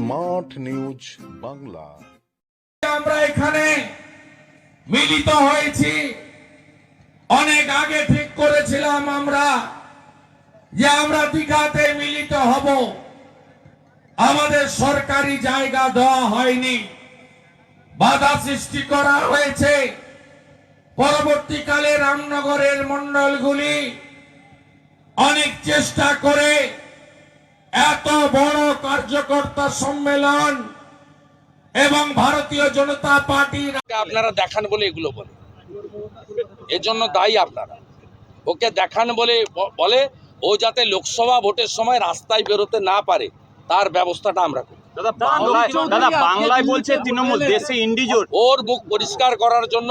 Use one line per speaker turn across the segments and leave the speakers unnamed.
Smart news Bangla
আমরা এখানে মিলিত হয়েছি। অনেক আগে ঠিক করেছিলাম আমরা যে আমরা দীঘাতে মিলিত হব। আমাদের সরকারি জায়গা দেওয়া হয়নি। বাধা সৃষ্টি করা হয়েছে। পরবর্তীকালে রামনগরের মন্ডলগুলি অনেক চেষ্টা করে এত বড় কার্যকর্তা সম্মেলন এবং ভারতীয় জনতা পার্টির
আপনারা দেখান বলে এগুলো বলে। এর জন্য দায়ী আপনারা। ওকে দেখান বলে বলে ও যাতে লোকসভা ভোটের সময় রাস্তায় বেরোতে না পারে তার ব্যবস্থাটা আমরা করি।
দাদা বাংলায় বলছে তৃণমূল দেশে
ওর মুখ পরিষ্কার করার জন্য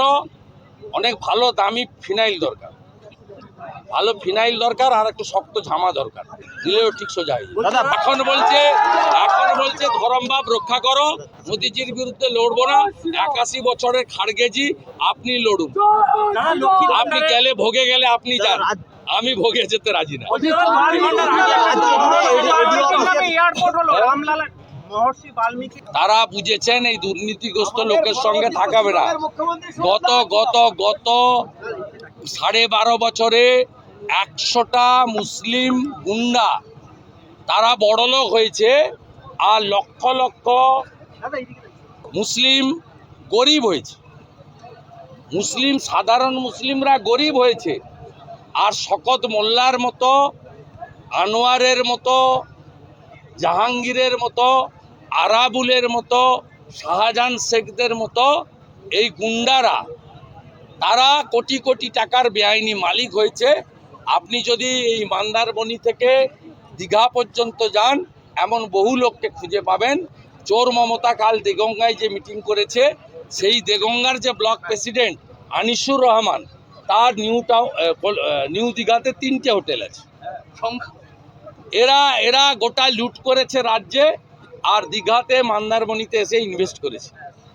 অনেক ভালো দামি ফিনাইল দরকার। ভালো ফিনাইল দরকার আর একটু শক্ত ঝামা দরকার। দিলেও ঠিক সোজা এখন বলছে এখন বলছে ধরমভাব রক্ষা করো। মোদিজির বিরুদ্ধে লড়বো না। একাশি বছরের খাড়গেজি, আপনি লড়ুন। আপনি গেলে, ভোগে গেলে আপনি যান। আমি ভোগে যেতে রাজি না। তারা বুঝেছেন, এই দুর্নীতিগ্রস্ত লোকের সঙ্গে থাকাবে না। গত গত গত সাড়ে বারো বছরে একশোটা মুসলিম গুন্ডা। তারা বড়লোক হয়েছে আর লক্ষ লক্ষ মুসলিম গরিব হয়েছে। মুসলিম, সাধারণ মুসলিমরা গরিব হয়েছে। আর শকত মোল্লার মতো, আনোয়ারের মতো, জাহাঙ্গীরের মতো, আরাবুলের মতো, শাহজাহান শেখদের মতো এই গুন্ডারা, তারা কোটি কোটি টাকার বেআইনি মালিক হয়েছে আপনি যদি এই মান্দারবনি থেকে দীঘা পর্যন্ত যান এমন বহু লোককে খুঁজে পাবেন। চোর মমতা কাল দেগঙ্গায় যে মিটিং করেছে সেই দেগঙ্গার যে ব্লক প্রেসিডেন্ট আনিসুর রহমান তার নিউ টাউন নিউ দীঘাতে তিনটে হোটেল আছে। এরা এরা গোটা লুট করেছে রাজ্যে আর দীঘাতে মন্দারমণিতে এসে ইনভেস্ট করেছে।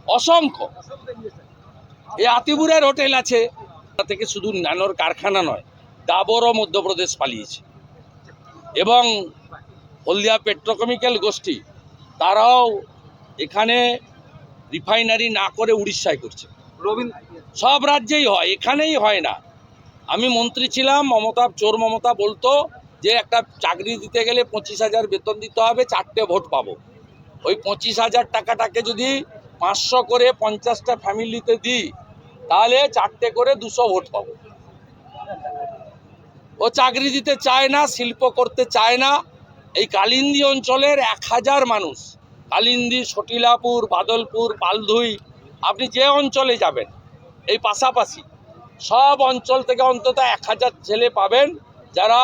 অসংখ্য। এই আতিপুরের হোটেল আছে তা থেকে শুধু ন্যানোর কারখানা নয় ডাবরও মধ্যপ্রদেশ পালিয়েছে। এবং হলদিয়া পেট্রোকেমিক্যাল গোষ্ঠী তারাও এখানে রিফাইনারি না করে উড়িষ্যায় করছে। সব রাজ্যেই হয় এখানেই হয় না। আমি মন্ত্রী ছিলাম মমতা চোর মমতা বলতো যে একটা চাকরি দিতে গেলে পঁচিশ হাজার বেতন দিতে হবে চারটে ভোট পাবো। ওই পঁচিশ হাজার টাকাটাকে যদি পাঁচশো করে পঞ্চাশটা ফ্যামিলিতে দিই তাহলে চারটে করে দুশো ভোট পাবো। ও চাকরি দিতে চায় না, শিল্প করতে চায় না। এই কালিন্দি অঞ্চলের এক হাজার মানুষ, কালিন্দি, সটিলাপুর, বাদলপুর, পালধুই, আপনি যে অঞ্চলে যাবেন, এই পাশাপাশি সব অঞ্চল থেকে অন্তত এক হাজার ছেলে পাবেন, যারা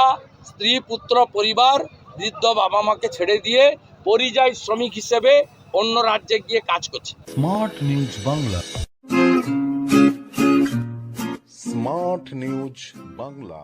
স্ত্রী, পুত্র, পরিবার, বৃদ্ধ বাবা মাকে ছেড়ে দিয়ে পরিযায়ী শ্রমিক হিসেবে অন্য রাজ্যে গিয়ে কাজ করছে।
Smart news Bangla. Smart news Bangla.